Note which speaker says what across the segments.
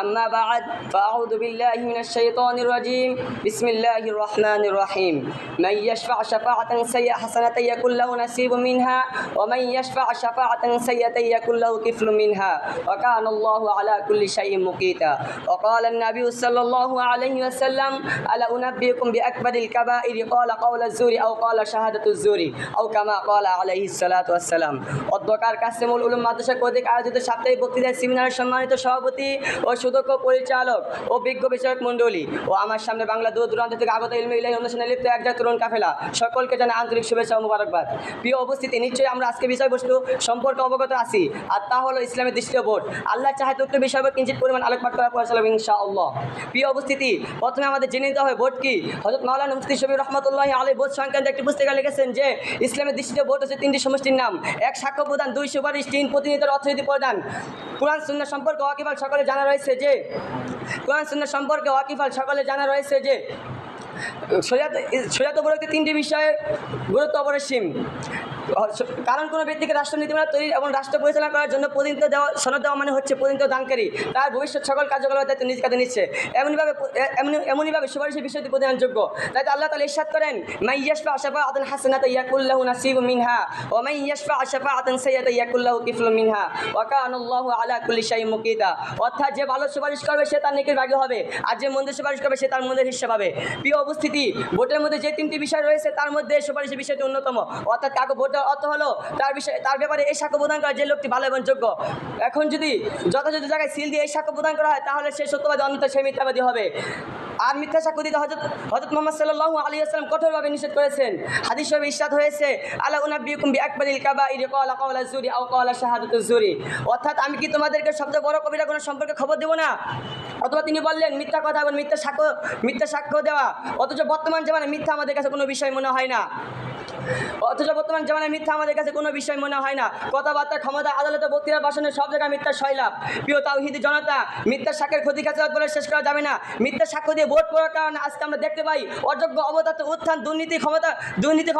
Speaker 1: أما بعد فأعوذ بالله من الشيطان الرجيم بسم الله الرحمن الرحيم من يشفع شفاعة سيئة حسنة يكن له نصيب منها ومن يشفع شفاعة سيئة يكن له كفل منها وكان الله على كل شيء مقيتا وقال النبي صلى الله عليه وسلم ألا أنبئكم بأكبر الكبائر قال قول الزور أو قال شهادة الزور أو كما قال عليه الصلاة والسلام অধ্যকার কাসেমুল উলুম মাদ্রাসা কর্তৃক আয়োজিত সাপ্তাহিক বক্তৃতা সেমিনারের সম্মানিত সভাপতি ও সুদক্ষ পরিচালক ও বিজ্ঞ বিষয়ক মণ্ডলী ও আমার সামনে বাংলা দূর দূরান্ত থেকে আগত ইলমে ইলাহি অনুষ্ঠানে লিপ্ত একজন তরুণ কাফেলা। সকলকে জানাই আন্তরিক শুভেচ্ছা ও মুবারকবাদ। প্রিয় উপস্থিতি, নিশ্চয়ই আমরা আজকে বিষয়বস্তু সম্পর্কে অবগত আছি, আর তা হলো ইসলামের দৃষ্টিয় ভোট আল্লাহ চাহে উক্ত বিষয় কিঞ্চিত পরিমাণ আলোকপাত করার পর চালাব ইনশাআল্লাহ। প্রিয় উপস্থিতি, প্রথমে আমাদের জেনে নিতে হবে ভোট কি? হজরত মাওলানা মুফতি শবীর রহমতুল্লাহ আলী ভোট সংক্রান্ত একটি পুস্তিকা লিখেছেন যে, ইসলামের দৃষ্টিতে ভোট হচ্ছে তিনটি সমষ্টির নাম। এক, সাক্ষ্য প্রদান, দুই, সুপারিশ, তিন প্রতিনিধির অর্থনীতি প্রদান। কোরআন শূন্য সম্পর্কে ওয়াকিফাল সকলে জানা রয়েছে যে কোরআন সন্ন্যাস সম্পর্কে ওয়াকিফাল সকলে জানা রয়েছে যে সোজাত সোজাত উপরোক্ত তিনটি বিষয়ে গুরুত্ব অপরিসীম। কারণ কোনো ব্যক্তিকে রাষ্ট্র নীতিমালা তৈরি এবং রাষ্ট্র পরিচালনা করার জন্য প্রতিনিধিত্ব দেওয়া, সনদ দেওয়া মানে হচ্ছে প্রতিনিধিত্ব দানকারী। তার ভবিষ্যৎ সকল কার্যকলাপের দায়িত্ব নিজ কাছে নিচ্ছে। এমনইভাবে এমনি, এমনইভাবে সুপারিশের বিষয়টি প্রদানযোগ্য তাই তো আল্লাহ তালা ইরশাদ করেন মাই ইয়াশফা আশাফা আতন হাসানাত ইয়াকুল্লাহু নাসিবু মিনহা ও মাই ইয়াশফা আশাফা আতন সাইয়াত ইয়াকুল্লাহ কিফল মিনহা, ওয়া কানাল্লাহু আলা কুল্লি শাইইন মুকিতা। অর্থাৎ যে ভালো সুপারিশ করবে, সে তার নেকির ভাগী হবে, আর যে মন্দির সুপারিশ করবে, সে তার মন্দির হিসেবে পাবে। প্রিয় উপস্থিতি, ভোটের মধ্যে যে তিনটি বিষয় রয়েছে, তার মধ্যে সুপারিশের বিষয়টি অন্যতম। অর্থাৎ কাকে ভোট অর্থ হলো, তার বিষয়ে, তার ব্যাপারে এই সাক্ষ্য প্রদান করা যে লোকটি ভালো এবং যোগ্য। এখন যদি যথাযথ জায়গায় সিল দিয়ে এই সাক্ষ্য প্রদান করা হয়, তাহলে সে সত্যবাদী অন্তত সে মিথ্যাবাদী হবে। আর মিথ্যা সাক্ষ্য দিতে হজরত হজরত মোহাম্মদ সাল্লাহ আলী আসসালাম কঠোরভাবে নিষেধ করেছেন। হাদিস সবে ইস্তাদ হয়েছে, আলা উনাবিকুম বি কাবা ইরি কলা কওলা জুরি আও শাহাদাতু জুরি অর্থাৎ আমি কি তোমাদেরকে সবচেয়ে বড় কবিরা কোনো সম্পর্কে খবর দেবো না? অথবা তিনি বললেন, মিথ্যা কথা এবং মিথ্যা সাক্ষ্য মিথ্যা সাক্ষ্য দেওয়া, অথচ বর্তমান জামানায় মিথ্যা আমাদের কাছে কোনো বিষয় মনে হয় না। অথচ বর্তমান জামানায় মিথ্যা আমাদের কাছে কোনো বিষয় মনে হয় না। কথাবার্তা ক্ষমতা আদালতে বক্তৃতার ভাষণে সব জায়গায় মিথ্যা শৈলাভ প্রিয় তাওহিদি জনতা মিথ্যা সাক্ষের ক্ষতি কাছে বলে শেষ করা যাবে না। মিথ্যা সাক্ষ্য দিয়ে ভোট করার কারণে আজকে আমরা দেখতে পাই অযোগ্য অবদার্থ উত্থান দুর্নীতি ক্ষমতা দুর্নীতি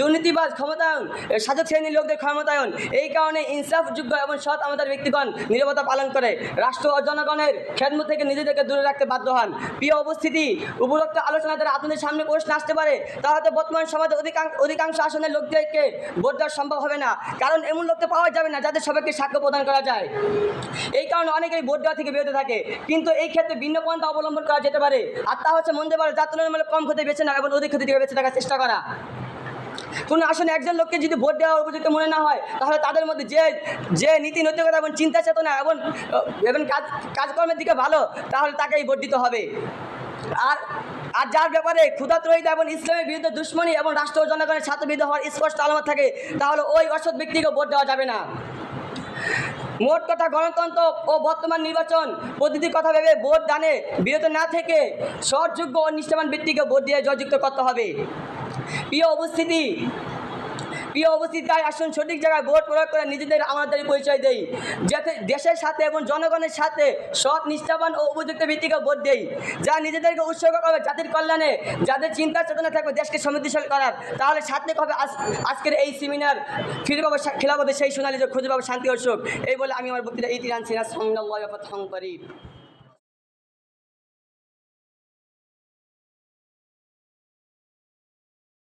Speaker 1: দুর্নীতিবাজ ক্ষমতায়ন এ, শ্রেণির লোকদের ক্ষমতায়ন। এই কারণে ইনসাফযোগ্য এবং সৎ আমাদের ব্যক্তিগণ নিরাপত্তা পালন করে। রাষ্ট্র ও জনগণের খেদমত থেকে নিজেদেরকে দূরে রাখতে বাধ্য হন। প্রিয় উপস্থিতি উপরোক্ত আলোচনা দ্বারা আপনাদের সামনে প্রশ্ন আসতে পারে। তাহলে বর্তমান সমাজে অধিকাংশ অধিকাংশ আসনের লোকদেরকে ভোট দেওয়া সম্ভব হবে না? কারণ এমন লোককে পাওয়া যাবে না যাদের সবাইকে সাক্ষ্য প্রদান করা যায়। এই কারণে অনেকেই ভোট দেওয়া থেকে বিরত থাকে। কিন্তু এই ক্ষেত্রে ভিন্ন পন্থা অবলম্বন করা যেতে পারে। আর তা হচ্ছে মন্দে পারে যার তুলনামূলক কম ক্ষতি বেছে না এবং অধিক ক্ষতি থেকে বেঁচে থাকার চেষ্টা করা। কোনো আসনে একজন লোককে যদি ভোট দেওয়া উপযুক্ত মনে না হয়, তাহলে তাদের মধ্যে যে যে নীতি, নৈতিকতা এবং চিন্তা চেতনা এবং এবং কাজ, কাজকর্মের দিকে ভালো, তাহলে তাকেই ভোট দিতে হবে। আর আর যার ব্যাপারে ক্ষুধাত্রহিতা এবং ইসলামের বিরুদ্ধে দুশ্মনী এবং রাষ্ট্র ও জনগণের ছাত্রবিদ হওয়ার স্পষ্ট আলামত থাকে, তাহলে ওই অসৎ ব্যক্তিকে ভোট দেওয়া যাবে না। মোট কথা, গণতন্ত্র ও বর্তমান নির্বাচন পদ্ধতির কথা ভেবে ভোট দানে বিরত না থেকে সৎযোগ্য ও নিষ্ঠাবান ব্যক্তিকে ভোট দিয়ে জয়যুক্ত করতে হবে। প্রিয় উপস্থিতি প্রিয় অবস্থিত তাই আসুন সঠিক জায়গায় ভোট প্রয়োগ করে নিজেদের আমাদের পরিচয় দেই। যাতে দেশের সাথে এবং জনগণের সাথে সৎ, নিষ্ঠাবান ও উপযুক্ত ভিত্তিকে ভোট দেই। যা নিজেদেরকে উৎসর্গ করবে জাতির কল্যাণে, যাদের চিন্তা চেতনা থাকবে দেশকে সমৃদ্ধিশালী করার। তাহলে সার্থক হবে আজ- আজকের এই সেমিনার ফিরে পাবো খেলাবো সেই সোনালী যে খুঁজে পাবো শান্তি সুখ। এই বলে আমি আমার বক্তৃতা ইতিরান সিরাজ করিব